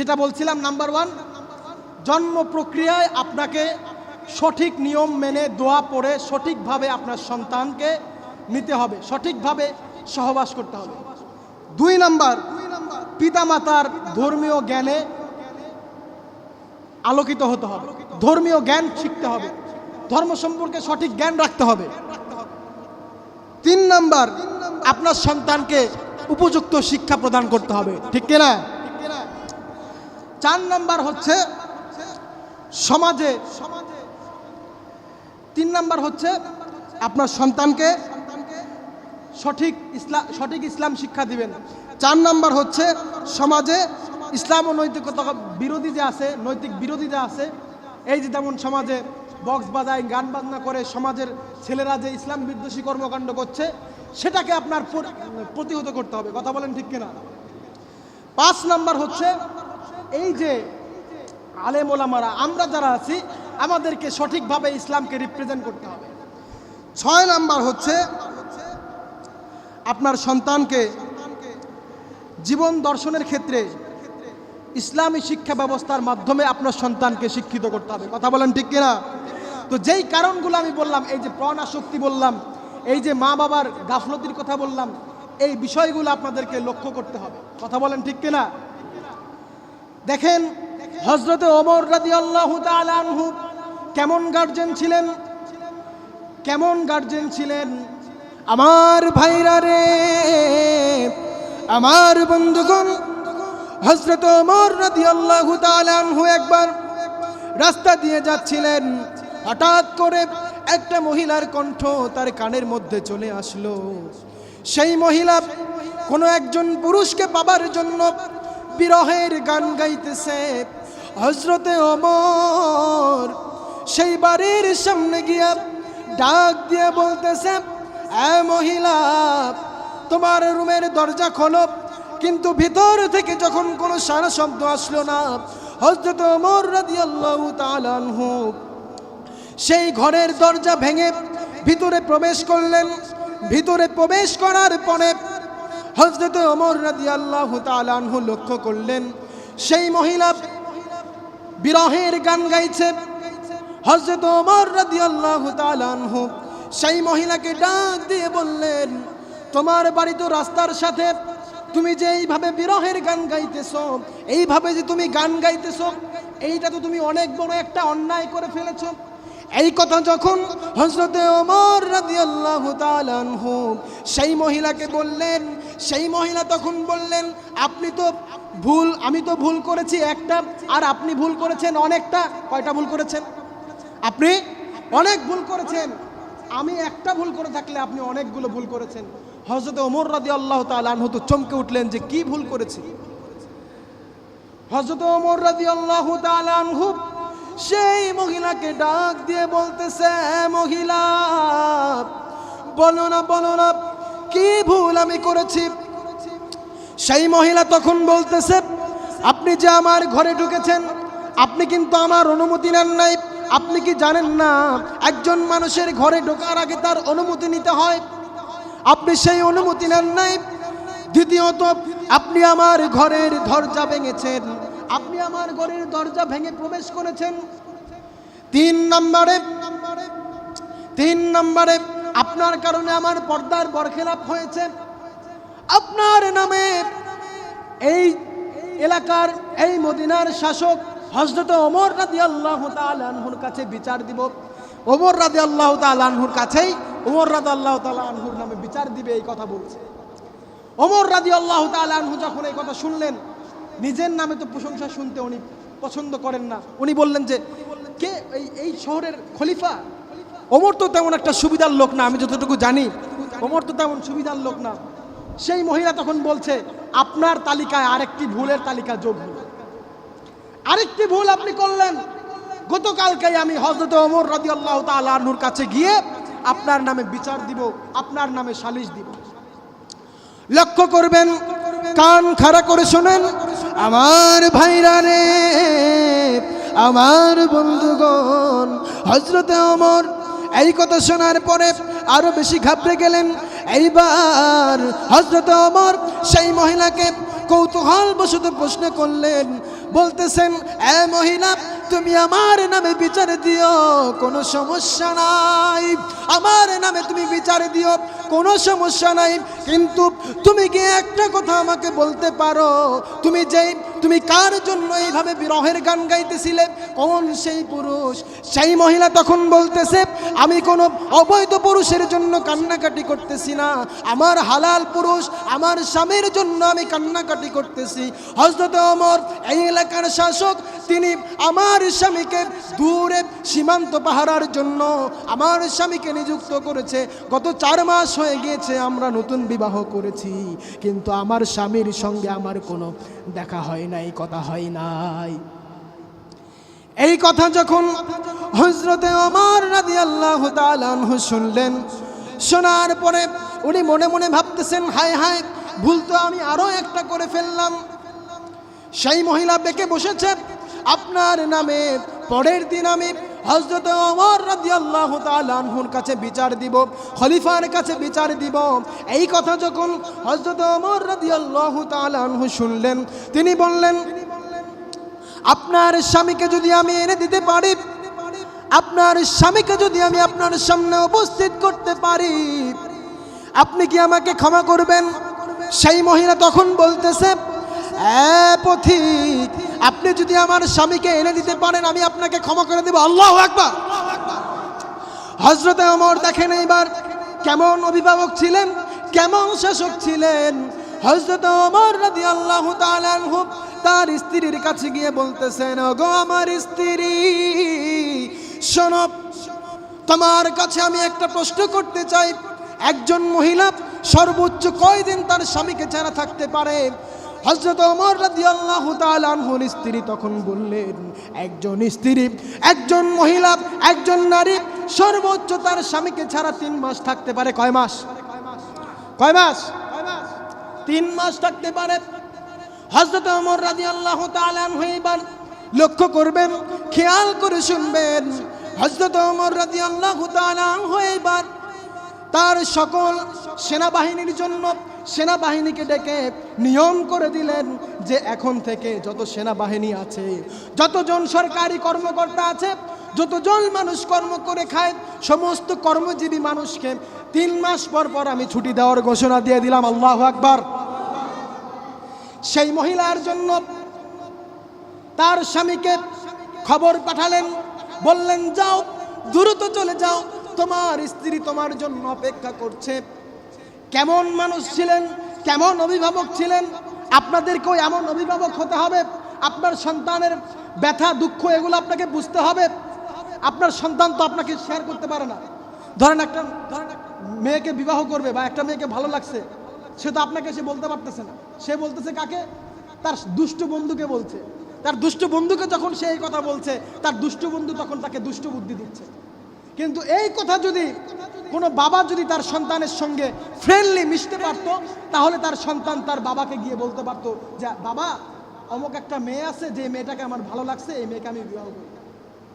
যেটা বলছিলাম number one জন্ম প্রক্রিয়ায় আপনাকে সঠিক নিয়ম মেনে দোয়া পড়ে সঠিকভাবে আপনার সন্তানকে নিতে হবে, সঠিকভাবে সহবাস করতে হবে। দুই নাম্বার, পিতামাতার ধর্মীয় জ্ঞানে আলোকিত হতে হবে, ধর্মীয় জ্ঞান শিখতে হবে, ধর্ম সম্পর্কে সঠিক জ্ঞান রাখতে হবে। তিন নাম্বার, আপনার সন্তানকে উপযুক্ত শিক্ষা প্রদান করতে হবে, ঠিক কিনা? চার নাম্বার হচ্ছে সমাজে, তিন নাম্বার হচ্ছে আপনার সন্তানকে সঠিক ইসলাম সঠিক ইসলাম শিক্ষা দিবেন। চার নাম্বার হচ্ছে সমাজে ইসলাম ও নৈতিকতা বিরোধী যে আছে, নৈতিক বিরোধী যে আছে, এই যে যেমন সমাজে বক্স বাজায়, গান বাজনা করে, সমাজের ছেলেরা যে ইসলাম বিদ্বেষী কর্মকাণ্ড করছে, সেটাকে আপনার প্রতিহত করতে হবে। কথা বলেন ঠিক কিনা? পাঁচ নাম্বার হচ্ছে এই যে আলেম ওলামারা, আমরা যারা আছি, আমাদেরকে সঠিকভাবে ইসলামকে রিপ্রেজেন্ট করতে হবে। ছয় নাম্বার হচ্ছে, আপনার সন্তানকে জীবন দর্শনের ক্ষেত্রে ইসলামী শিক্ষা ব্যবস্থার মাধ্যমে আপনার সন্তানকে শিক্ষিত করতে হবে। কথা বলেন ঠিক কিনা? তো যেই কারণগুলো আমি বললাম, এই যে প্রাণ আসক্তি বললাম, এই যে মা বাবার গাফলতির কথা বললাম, এই বিষয়গুলো আপনাদেরকে লক্ষ্য করতে হবে। কথা বলেন ঠিক কিনা? দেখেন হজরতে ওমর রাদি আল্লাহ আনহু কেমন গার্জেন ছিলেন? কেমন গার্জেন ছিলেন? আমার ভাইরা রে, আমার বন্ধুগণ হজরত ওমর রাদি আল্লাহ আনহু একবার রাস্তা দিয়ে যাচ্ছিলেন। হঠাৎ করে একটা মহিলার কণ্ঠ তার কানের মধ্যে চলে আসলো। সেই মহিলা কোনো একজন পুরুষকে পাবার জন্য বিরহের গান গাইতেছে। হজরতে অমর সেই বাড়ির সামনে গিয়া ডাক দিয়ে বলতেছে, এ মহিলা, তোমার রুমের দরজা খোলো। কিন্তু ভিতর থেকে যখন কোনো সারা শব্দ আসলো না হজরত ওমর রাদিয়াল্লাহু তাআলা আনহু সেই ঘরের দরজা ভেঙে ভিতরে প্রবেশ করলেন। ভিতরে প্রবেশ করার পরে হজরত ওমর রাদিয়াল্লাহু তাআলা আনহু লক্ষ্য করলেন, সেই মহিলা বিরহের গান গাইছে। হজরত ওমর রাদিয়াল্লাহু তাআলা আনহু সেই মহিলাকে ডাক দিয়ে বললেন, তোমার বাড়ি তো রাস্তার সাথে, তুমি যে এইভাবে বিরহের গান গাইতেছ, এইভাবে যে তুমি গান গাইতেছ, এইটা তো তুমি অনেক বড় একটা অন্যায় করে ফেলেছো। এই কথা যখন হজরতে রাদিয়াল্লাহু তাআলা আনহু সেই মহিলাকে বললেন সেই মহিলা তখন বললেন, আপনি তো ভুল, আমি তো ভুল করেছি একটা, আর আপনি ভুল করেছেন অনেকটা। কয়টা ভুল করেছেন? আপনি অনেক ভুল করেছেন। আমি একটা ভুল করে থাকলে আপনি অনেকগুলো ভুল করেছেন। হজরত ওমর রাদি আল্লাহ তালু তো চমকে উঠলেন যে কি ভুল করেছি? হজরত ওমর রাদি আল্লাহ তালু সেই মহিলাকে ডাক দিয়ে বলতেছে মহিলা, বলো না বলো না কি ভুল আমি করেছি? সেই মহিলা তখন বলতেছে, আপনি যে আমার ঘরে ঢুকেছেন, আপনি কিন্তু আমার অনুমতি নেন নাই। আপনি কি জানেন না, একজন মানুষের ঘরে ঢোকার আগে তার অনুমতি নিতে হয়? আপনি সেই অনুমতি নেন নাই। দ্বিতীয়ত, আপনি আমার ঘরের দরজা ভেঙেছেন। আপনি আমার ঘরের দরজা ভেঙে প্রবেশ করেছেন। তিন নম্বরে তিন নম্বরে আপনার কারণে আমার পর্দার বরখেলাপ হয়েছে। আপনার নামে এই এলাকার, এই মদিনার শাসক হজরত ওমর রাদি আল্লাহ আনহুর কাছে বিচার দিব। ওমর রাদি আল্লাহ আনহুর কাছেই, ওমর রাদ আল্লাহ আনহুর নামে বিচার দিবে এই কথা বলছে। ওমর রাদি আল্লাহ আনহু যখন এই কথা শুনলেন, নিজের নামে তো প্রশংসা শুনতে উনি পছন্দ করেন না। উনি বললেন যে, কে এই এই শহরের খলিফা? ওমর তো তেমন একটা সুবিধার লোক না, আমি যতটুকু জানি। ওমর তো তেমন সুবিধার লোক না। সেই মহিলা তখন বলছে, আপনার তালিকায় আরেকটি ভুলের তালিকা যোগ হল। আরেকটি ভুল আপনি করলেন। গতকালকে আমি হজরত ওমর রাদি আল্লাহ তালুর কাছে গিয়ে আপনার নামে বিচার দিব, আপনার নামে সালিশ দিব। লক্ষ্য করবেন, কান খাড়া করে শোনেন, আমার ভাইরা রে, আমার বন্ধুগণ হজরতে অমর এই কথা শোনার পরে আরও বেশি ঘাবড়ে গেলেন। এইবার হজরত অমর সেই মহিলাকে কৌতূহল বশত প্রশ্ন করলেন, বলতেছেন, এ মহিলা তুমি আমার নামে বিচার দিও, কোনো সমস্যা নাই। আমার নামে তুমি বিচার দিও, কোনো সমস্যা নাই। কিন্তু তুমি কি একটা কথা আমাকে বলতে পারো? তুমি যেই তুমি কার জন্য এইভাবে বিরহের গান গাইতেছিলে? কোন সেই পুরুষ? সেই মহিলা তখন বলতেছে, আমি কোনো অবৈধ পুরুষের জন্য কান্নাকাটি করতেছি না। আমার হালাল পুরুষ, আমার স্বামীর জন্য আমি কান্নাকাটি করতেছি। হজরত অমর এই এলাকার শাসক, তিনি আমার স্বামীকে দূরে সীমান্ত পাহারার জন্য আমার স্বামীকে নিযুক্ত করেছে। গত চার মাস হয়ে গিয়েছে, আমরা নতুন বিবাহ করেছি। কিন্তু আমার স্বামীর সঙ্গে আমার কোনো দেখা হয় নাই, কথা হয় নাই। এই কথা যখন হজরতে আমার রাদি আল্লাহ তালানহু শুনলেন, শোনার পরে উনি মনে মনে ভাবতেছেন, হায় হায়, ভুল তো আমি আরও একটা করে ফেললাম। সেই মহিলা বেঁকে বসেছে আপনার নামে, পরের দিন আমি হজরত অমর রাদি আল্লাহ তালানহুর কাছে বিচার দিব, খলিফার কাছে বিচার দিব। এই কথা যখন হজরত অমর রাদি আল্লাহ তালানহু শুনলেন, তিনি বললেন, আপনার স্বামীকে যদি আমি এনে দিতে পারি, আপনার স্বামীকে যদি আমি আপনার সামনে উপস্থিত করতে পারি, আপনি কি আমাকে ক্ষমা করবেন? সেই মহিলা তখন বলতেছে "এ পথিক। আপনি যদি আমার স্বামীকে এনে দিতে পারেন, আমি আপনাকে ক্ষমা করে দেব। আল্লাহ একবার হজরতে অমর দেখেন এইবার কেমন অভিভাবক ছিলেন, কেমন শাসক ছিলেন। হজরত অমর রাদি আল্লাহ তার স্ত্রীর কাছে গিয়ে বলতেছেন গো আমার স্ত্রী, শোনো, তোমার কাছে আমি একটা প্রশ্ন করতে চাই। একজন মহিলা সর্বোচ্চ কয়দিন তার স্বামীকে ছাড়া থাকতে পারে? হজরত অমর রাদি আল্লাহ তালানহুর স্ত্রী তখন বললেন, একজন স্ত্রী, একজন মহিলা, একজন নারী সর্বোচ্চ তার স্বামীকে ছাড়া তিন মাস থাকতে পারে কয় মাস? কয় মাস? তিন মাস থাকতে পারে। হজরত অমর রাজি আল্লাহ তালানহু এবার লক্ষ্য করবেন, খেয়াল করে শুনবেন হজরত অমর রাজি আল্লাহ তালানহু এবার তার সকল সেনাবাহিনীর জন্য সেনাবাহিনীকে ডেকে নিয়ম করে দিলেন যে এখন থেকে যত সেনাবাহিনী আছে, যতজন সরকারি কর্মকর্তা আছে, যতজন মানুষ কর্ম করে খায়, সমস্ত কর্মজীবী মানুষকে তিন মাস পর পর আমি ছুটি দেওয়ার ঘোষণা দিয়ে দিলাম, আল্লাহ আকবার। সেই মহিলার জন্য তার স্বামীকে খবর পাঠালেন, বললেন, যাও, দ্রুত চলে যাও, তোমার স্ত্রী তোমার জন্য অপেক্ষা করছে। কেমন মানুষ ছিলেন, কেমন অভিভাবক ছিলেন, আপনাদেরকেও এমন অভিভাবক হতে হবে। আপনার সন্তানের ব্যথা, দুঃখ এগুলো আপনাকে বুঝতে হবে। আপনার সন্তান তো আপনাকে শেয়ার করতে পারে না। ধরেন একটা, ধরেন মেয়েকে বিবাহ করবে বা একটা মেয়েকে ভালো লাগছে, সে তো আপনাকে সে বলতে পারতেছে না। সে বলতেছে কাকে? তার দুষ্ট বন্ধুকে বলছে। তার দুষ্ট বন্ধুকে যখন সে এই কথা বলছে, তার দুষ্ট বন্ধু তখন তাকে দুষ্ট বুদ্ধি দিচ্ছে। কিন্তু এই কথা যদি কোনো বাবা যদি তার সন্তানের সঙ্গে ফ্রেন্ডলি মিশতে পারত, তাহলে তার সন্তান তার বাবাকে গিয়ে বলতে পারতো যে, বাবা, অমুক একটা মেয়ে আছে, যে মেয়েটাকে আমার ভালো লাগছে, এই মেয়েকে আমি বিবাহ করি।